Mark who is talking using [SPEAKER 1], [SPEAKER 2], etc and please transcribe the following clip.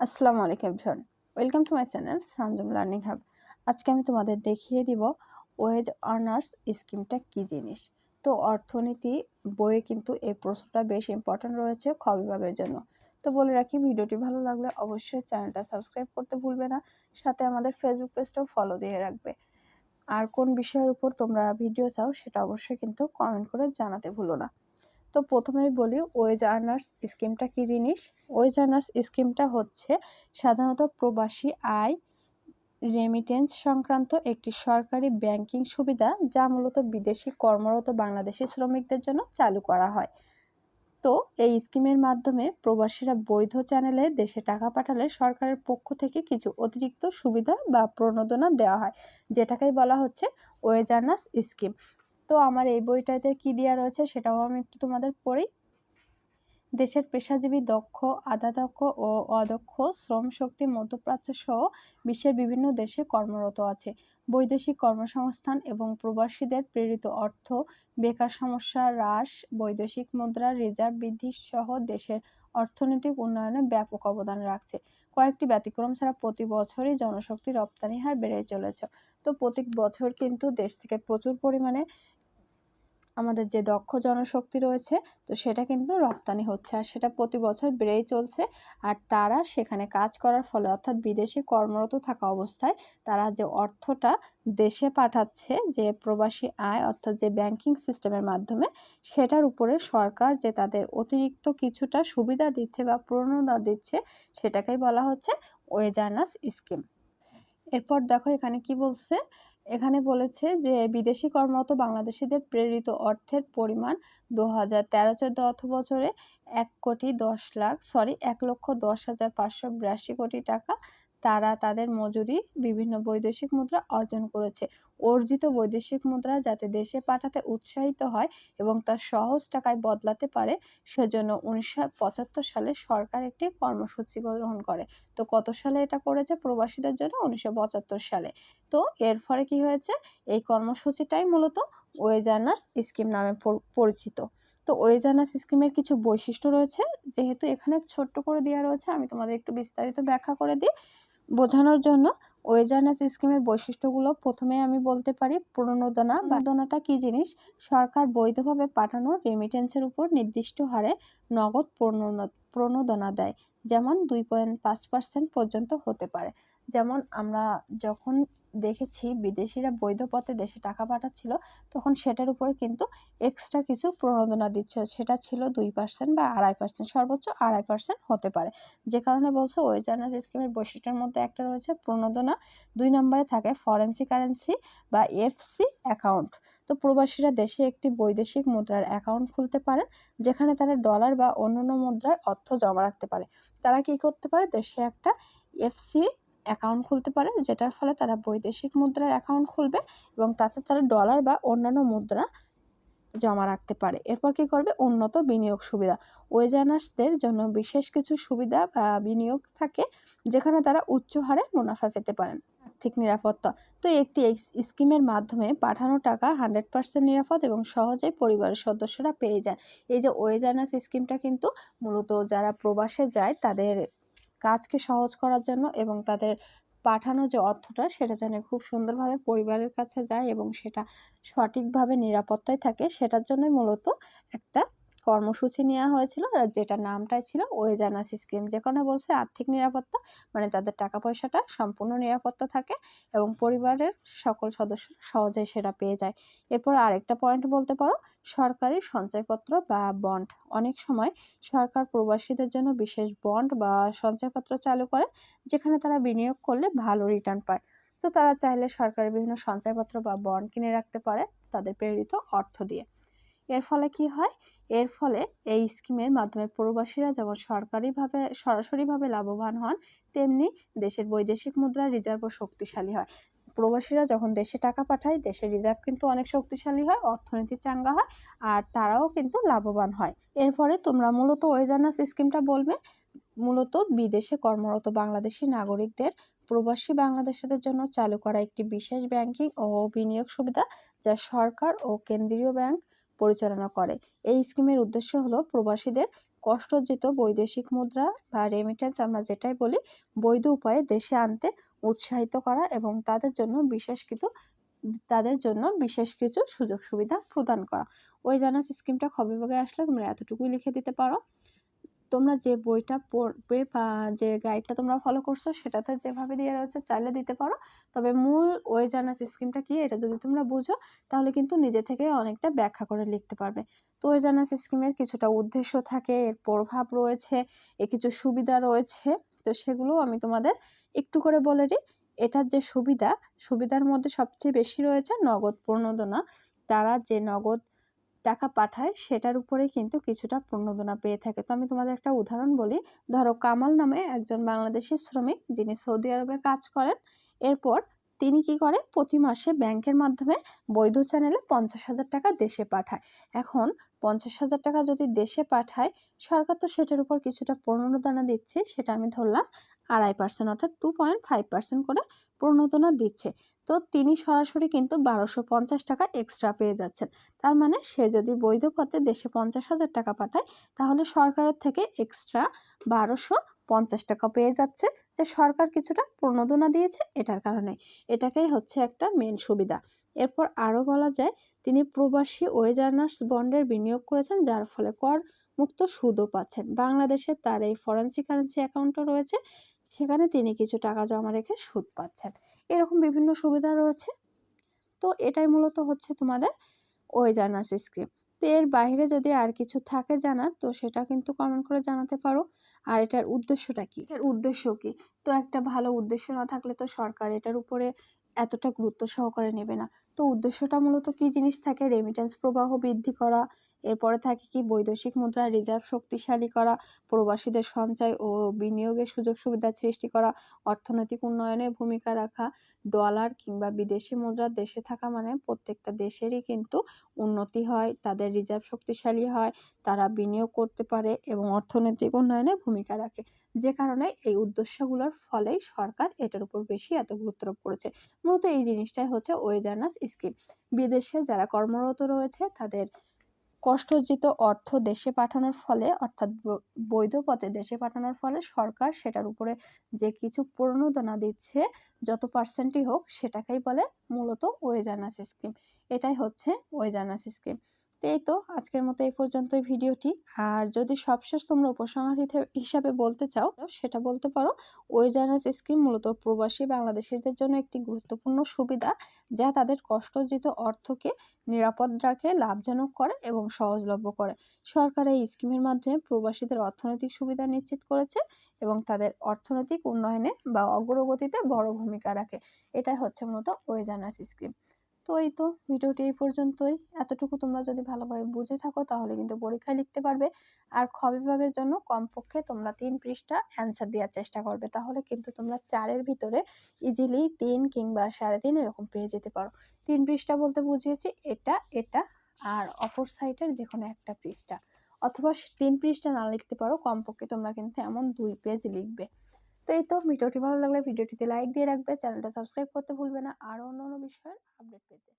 [SPEAKER 1] আসসালামু আলাইকুম everyone welcome to my channel Sanjum learning hub আজকে আমি তোমাদের দেখিয়ে দিব ওয়েজ আর্নার্স স্কিমটা কি জিনিস? তো অর্থনীতি বইয়ে কিন্তু এই প্রশ্নটা বেশ ইম্পর্ট্যান্ট রয়েছে খ বিভাগের জন্য। তো বলে রাখি, ভিডিওটি ভালো লাগলে অবশ্যই চ্যানেলটা সাবস্ক্রাইব করতে ভুলবে না, সাথে আমাদের ফেসবুক পেজটাও ফলো দিয়ে রাখবে। আর কোন বিষয়ের উপর তোমরা ভিডিও চাও, সেটা অবশ্যই কিন্তু কমেন্ট করে জানাতে ভুলো না। তো প্রথমেই বলি, ওয়েজ আর্নার্স স্কিমটা কি জিনিস? ওয়েজ আর্নার্স স্কিমটা হচ্ছে সাধারণত প্রবাসী আয় রেমিটেন্স সংক্রান্ত একটি সরকারি ব্যাংকিং সুবিধা যা মূলত বিদেশি কর্মরত বাংলাদেশি শ্রমিকদের জন্য চালু করা হয়। তো এই স্কিমের মাধ্যমে প্রবাসীরা বৈধ চ্যানেলে দেশে টাকা পাঠালে সরকারের পক্ষ থেকে কিছু অতিরিক্ত সুবিধা বা প্রণোদনা দেওয়া হয়, যেটাকেই বলা হচ্ছে ওয়েজ আর্নার্স স্কিম। তো আমার এই বইটাতে কি দেওয়া রয়েছে সেটাও আমি একটু তোমাদের পড়ি। দেশের পেশাজীবী দক্ষ, আধাদক্ষ ও অদক্ষ শ্রম শক্তি মধ্যপ্রাচ্য সহ বিশ্বের বিভিন্ন দেশে কর্মরত আছে। বৈদেশিক কর্মসংস্থান এবং প্রবাসীদের প্রেরিত অর্থ, বেকার সমস্যা, হ্রাস, বৈদেশিক মুদ্রা, রিজার্ভ বৃদ্ধি সহ দেশের অর্থনৈতিক উন্নয়নে ব্যাপক অবদান রাখছে। কয়েকটি ব্যতিক্রম ছাড়া প্রতি বছরই জনশক্তি রপ্তানি হার বেড়ে চলেছে। তো প্রতি বছর কিন্তু দেশ থেকে প্রচুর পরিমাণে আমাদের যে দক্ষ জনশক্তি রয়েছে, তো সেটা কিন্তু রপ্তানি হচ্ছে। আর সেটা প্রতি বছর বেড়েই চলছে। আর তারা সেখানে কাজ করার ফলে, অর্থাৎ বিদেশে কর্মরত থাকা অবস্থায়, তারা যে অর্থটা দেশে পাঠাচ্ছে, যে প্রবাসী আয়, অর্থাৎ যে ব্যাংকিং সিস্টেমের মাধ্যমে, সেটার উপরে সরকার যে তাদের অতিরিক্ত কিছুটা সুবিধা দিচ্ছে বা প্রণোদনা দিচ্ছে, সেটাকেই বলা হচ্ছে ওয়েজানাস স্কিম। এরপর দেখো এখানে কি বলছে? এখানে বলেছে যে, বিদেশি কর্মরত বাংলাদেশিদের প্রেরিত অর্থের পরিমাণ দু হাজার তেরো চোদ্দ অর্থ বছরে এক কোটি দশ লাখ সরি এক লক্ষ দশ হাজার পাঁচশো বিরাশি কোটি টাকা তারা তাদের মজুরি বিভিন্ন বৈদেশিক মুদ্রা অর্জন করেছে। অর্জিত বৈদেশিক মুদ্রা যাতে দেশে পাঠাতে উৎসাহিত হয় এবং তা সহজ টাকায় বদলাতে পারে, সেজন্য উনিশশো পঁচাত্তর সালে সরকার একটি কর্মসূচি গ্রহণ করে। তো কত সালে এটা করেছে প্রবাসীদের জন্য? উনিশশো পঁচাত্তর সালে। তো এর ফলে কি হয়েছে? এই কর্মসূচিটাই মূলত ওয়েজ আর্নার্স স্কিম নামে পরিচিত। তো ওয়েজানাস স্কিমের কিছু বৈশিষ্ট্য রয়েছে। যেহেতু এখানে ছোট্ট করে দেওয়া রয়েছে, আমি তোমাদের একটু বিস্তারিত ব্যাখ্যা করে দিই। বোঝানোর জন্য ওয়েজারনেস স্কিমের বৈশিষ্ট্যগুলো প্রথমে আমি বলতে পারি প্রণোদনা প্রণোদনাটা কী জিনিস? সরকার বৈধভাবে পাঠানো রেমিটেন্সের উপর নির্দিষ্ট হারে নগদ প্রণোদনা দেয় যেমন দুই পয়েন্ট পাঁচ পার্সেন্ট পর্যন্ত হতে পারে। যেমন আমরা যখন দেখেছি বিদেশিরা বৈধ পথে দেশে টাকা পাঠাচ্ছিল, তখন সেটার উপরে কিন্তু এক্সট্রা কিছু প্রণোদনা দিচ্ছে। সেটা ছিল দুই পার্সেন্ট বা আড়াই পার্সেন্ট সর্বোচ্চ আড়াই পার্সেন্ট হতে পারে। যে কারণে বলছে ওয়েজার্নাস স্কিমের বৈশিষ্ট্যের মধ্যে একটা রয়েছে প্রণোদনা। দুই নম্বরে থাকে ফরেন্সি কারেন্সি বা এফসি অ্যাকাউন্ট তো প্রবাসীরা দেশে একটি বৈদেশিক মুদ্রার অ্যাকাউন্ট খুলতে পারে যেখানে তারা ডলার বা অন্যান্য মুদ্রায় অর্থ জমা রাখতে পারে। তারা কি করতে পারে? দেশে একটা এফসি অ্যাকাউন্ট খুলতে পারে, যেটার ফলে তারা বৈদেশিক মুদ্রার অ্যাকাউন্ট খুলবে এবং তাতে তারা ডলার বা অন্যান্য মুদ্রা জমা রাখতে পারে। এরপর কি করবে? উন্নত বিনিয়োগ সুবিধা। ওয়েজার্নার্সদের জন্য বিশেষ কিছু সুবিধা বা বিনিয়োগ থাকে, যেখানে তারা উচ্চ হারে মুনাফা পেতে পারেন। আর্থিক নিরাপত্তা। তো একটি স্কিমের মাধ্যমে পাঠানো টাকা হান্ড্রেড পার্সেন্ট নিরাপদ এবং সহজেই পরিবারের সদস্যরা পেয়ে যান। এই যে ওয়েজার্নার্স স্কিমটা কিন্তু মূলত যারা প্রবাসে যায়, তাদের কাজকে সহজ করার জন্য এবং তাদের পাঠানো যে অর্থটা, সেটা যেন খুব সুন্দরভাবে পরিবারের কাছে যায় এবং সেটা সঠিকভাবে নিরাপত্তায় থাকে, সেটার জন্যই মূলত একটা কর্মসূচি নেওয়া হয়েছিল যেটা নামটাই ছিল ওয়েজানাস স্কিম যেখানে বলছে আর্থিক নিরাপত্তা মানে তাদের টাকা পয়সাটা সম্পূর্ণ নিরাপত্তা থাকে এবং পরিবারের সকল সদস্য সহজেই সেটা পেয়ে যায়। এরপর আরেকটা পয়েন্ট বলতে পারো, সরকারি সঞ্চয়পত্র বা বন্ড অনেক সময় সরকার প্রবাসীদের জন্য বিশেষ বন্ড বা সঞ্চয়পত্র চালু করে, যেখানে তারা বিনিয়োগ করলে ভালো রিটার্ন পায়। তো তারা চাইলে সরকারের বিভিন্ন সঞ্চয়পত্র বা বন্ড কিনে রাখতে পারে, তাদের প্রেরিত অর্থ দিয়ে। এর ফলে কি হয়? এর ফলে এই স্কিমের মাধ্যমে প্রবাসীরা যেমন সরকারিভাবে, সরাসরিভাবে লাভবান হন, তেমনি দেশের বৈদেশিক মুদ্রা রিজার্ভও শক্তিশালী হয়। প্রবাসীরা যখন দেশে টাকা পাঠায়, দেশের রিজার্ভ কিন্তু অনেক শক্তিশালী হয় অর্থনীতি চাঙ্গা হয়, আর তারাও কিন্তু লাভবান হয়। এরপরে তোমরা মূলত ওয়েজানাস স্কিমটা বলবে। মূলত বিদেশে কর্মরত বাংলাদেশি নাগরিকদের প্রবাসী বাংলাদেশিদের জন্য চালু করা একটি বিশেষ ব্যাংকিং ও বিনিয়োগ সুবিধা, যা সরকার ও কেন্দ্রীয় ব্যাংক পরিচালনা করে। এই স্কিমের উদ্দেশ্য হলো প্রবাসীদের কষ্টজিত বৈদেশিক মুদ্রা বা রেমিটেন্স আমরা যেটাই বলি, বৈধ উপায়ে দেশে আনতে উৎসাহিত করা এবং তাদের জন্য বিশেষ কিছু, তাদের জন্য বিশেষ কিছু সুযোগ সুবিধা প্রদান করা। ওই জানাস স্কিমটা খবিভাগে আসলে তোমরা এতটুকুই লিখে দিতে পারো। তোমরা যে বইটা পড়বে বা যে গাইডটা তোমরা ফলো করছ, সেটাতে যেভাবে দিয়ে রয়েছে চাইলে দিতে পারো। তবে মূল ওই স্কিমটা কি, এটা যদি তোমরা বুঝো, তাহলে কিন্তু নিজে থেকে অনেকটা ব্যাখ্যা করে লিখতে পারবে। তো ওই জানাস স্কিমের কিছুটা উদ্দেশ্য থাকে, এর প্রভাব রয়েছে, এ কিছু সুবিধা রয়েছে। তো সেগুলো আমি তোমাদের একটু করে বলে দিই। এটার যে সুবিধা, সুবিধার মধ্যে সবচেয়ে বেশি রয়েছে নগদ প্রণোদনা তারা যে নগদ টাকা পাঠায়, সেটার উপরে কিন্তু কিছুটা প্রণোদনা পেয়ে থাকে। তো আমি তোমাদের একটা উদাহরণ বলি। ধরো কামাল নামে একজন বাংলাদেশি শ্রমিক যিনি সৌদি আরবে কাজ করেন। এরপর তিনি কি করে? প্রতি মাসে ব্যাংকের মাধ্যমে বৈধ চ্যানেলে পঞ্চাশ হাজার টাকা দেশে পাঠায়। এখন পঞ্চাশ হাজার টাকা যদি দেশে পাঠায়, সরকার তো সেটার উপর কিছুটা প্রণোদনা দিচ্ছে, সেটা আমি ধরলাম আড়াই পার্সেন্ট অর্থাৎ টু পয়েন্ট ফাইভ পার্সেন্ট করে প্রণোদনা দিচ্ছে। তো তিনি সরাসরি কিন্তু বারোশো পঞ্চাশ টাকা এক্সট্রা পেয়ে যাচ্ছেন। তার মানে সে যদি বৈধ পথে দেশে পঞ্চাশ হাজার টাকা পাঠায়, তাহলে সরকারের থেকে এক্সট্রা বারোশো পঞ্চাশ টাকা পেয়ে যাচ্ছে যে সরকার কিছুটা প্রণোদনা দিয়েছে এটার কারণে। এটাকেই হচ্ছে একটা মেন সুবিধা। এরপর আরও বলা যায়, তিনি প্রবাসী ওয়েজ আর্নার্স বন্ডের বিনিয়োগ করেছেন, যার ফলে কর মুক্ত সুদও পাচ্ছেন। বাংলাদেশে তার এই ফরেন্সি কারেন্সি অ্যাকাউন্টও রয়েছে, সেখানে তিনি কিছু টাকা জমা রেখে সুদ পাচ্ছেন। এরকম বিভিন্ন সুবিধা রয়েছে। তো এটাই মূলত হচ্ছে তোমাদের ওই জার্নাস স্ক্রিপ্ট তো এর বাইরে যদি আর কিছু থাকে জানার, তো সেটা কিন্তু কমেন্ট করে জানাতে পারো। আর এটার উদ্দেশ্যটা কি? এটার উদ্দেশ্য কি? তো একটা ভালো উদ্দেশ্য না থাকলে তো সরকার এটার উপরে এতটা গুরুত্ব সহকারে নেবে না। তো উদ্দেশ্যটা মূলত কি জিনিস থাকে? রেমিটেন্স প্রবাহ বৃদ্ধি করা এরপরে থাকে কি, বৈদেশিক মুদ্রা, রিজার্ভ শক্তিশালী করা, প্রবাসীদের সঞ্চয় ও বিনিয়োগের সুযোগ সুবিধা সৃষ্টি করা, অর্থনৈতিক উন্নয়নে ভূমিকা রাখা, ডলার কিংবা বিদেশি মুদ্রা দেশে থাকা মানে প্রত্যেকটা দেশেরই কিন্তু উন্নতি হয়, তাদের রিজার্ভ শক্তিশালী হয়, তারা বিনিয়োগ করতে পারে এবং অর্থনৈতিক উন্নয়নে ভূমিকা রাখে। যে কারণে এই উদ্দেশ্যগুলোর ফলেই সরকার এটার উপর বেশি এত গুরুত্ব করেছে। মূলত এই জিনিসটাই হচ্ছে ওয়েজার্নাস স্কিম বিদেশে যারা কর্মরত রয়েছে, তাদের কষ্টার্জিত অর্থ দেশে পাঠানোর ফলে, অর্থাৎ বৈধ পথে দেশে পাঠানোর ফলে সরকার সেটার উপরে যে কিছু প্রণোদনা দিচ্ছে, যত পার্সেন্টই হোক, সেটাকেই বলে মূলত ওয়েজার্নাস স্কিম এটাই হচ্ছে ওয়েজার্নাস স্কিম তো এই তো, আজকের মতো এই পর্যন্তই ভিডিওটি। আর যদি সবশেষ তোমরা উপসংহার হিসাবে বলতে চাও, সেটা বলতে পারো ওয়েজার্নাস স্কিম মূলত প্রবাসী বাংলাদেশিদের জন্য একটি গুরুত্বপূর্ণ সুবিধা, যা তাদের কষ্টজিত অর্থকে নিরাপদ রাখে, লাভজনক করে এবং সহজলভ্য করে। সরকার এই স্কিমের মাধ্যমে প্রবাসীদের অর্থনৈতিক সুবিধা নিশ্চিত করেছে এবং তাদের অর্থনৈতিক উন্নয়নে বা অগ্রগতিতে বড় ভূমিকা রাখে। এটাই হচ্ছে মূলত ওয়েজার্নাস স্কিম। তো এই তো ভিডিওটি এই পর্যন্তই। এতটুকু তোমরা যদি ভালোভাবে বুঝে থাকো তাহলে কিন্তু পরীক্ষায় লিখতে পারবে। আর খ বিভাগের জন্য কমপক্ষে তোমরা তিন পৃষ্ঠা অ্যান্সার দেওয়ার চেষ্টা করবে। তাহলে কিন্তু তোমরা চারের ভিতরে ইজিলি তিন কিংবা সাড়ে তিন এরকম পেয়ে যেতে পারো। তিন পৃষ্ঠা বলতে বুঝিয়েছি, এটা এটা আর অপর সাইডের যে কোনো একটা পৃষ্ঠা। অথবা তিন পৃষ্ঠা না লিখতে পারো, কমপক্ষে তোমরা কিন্তু এমন দুই পেজ লিখবে। তো এই তো ভিডিওটি ভালো লাগলে ভিডিওটিতে লাইক দিয়ে রাখবে, চ্যানেলটা সাবস্ক্রাইব করতে ভুলবে না। আরও অন্য অন্য বিষয়ের আপডেট পেতে।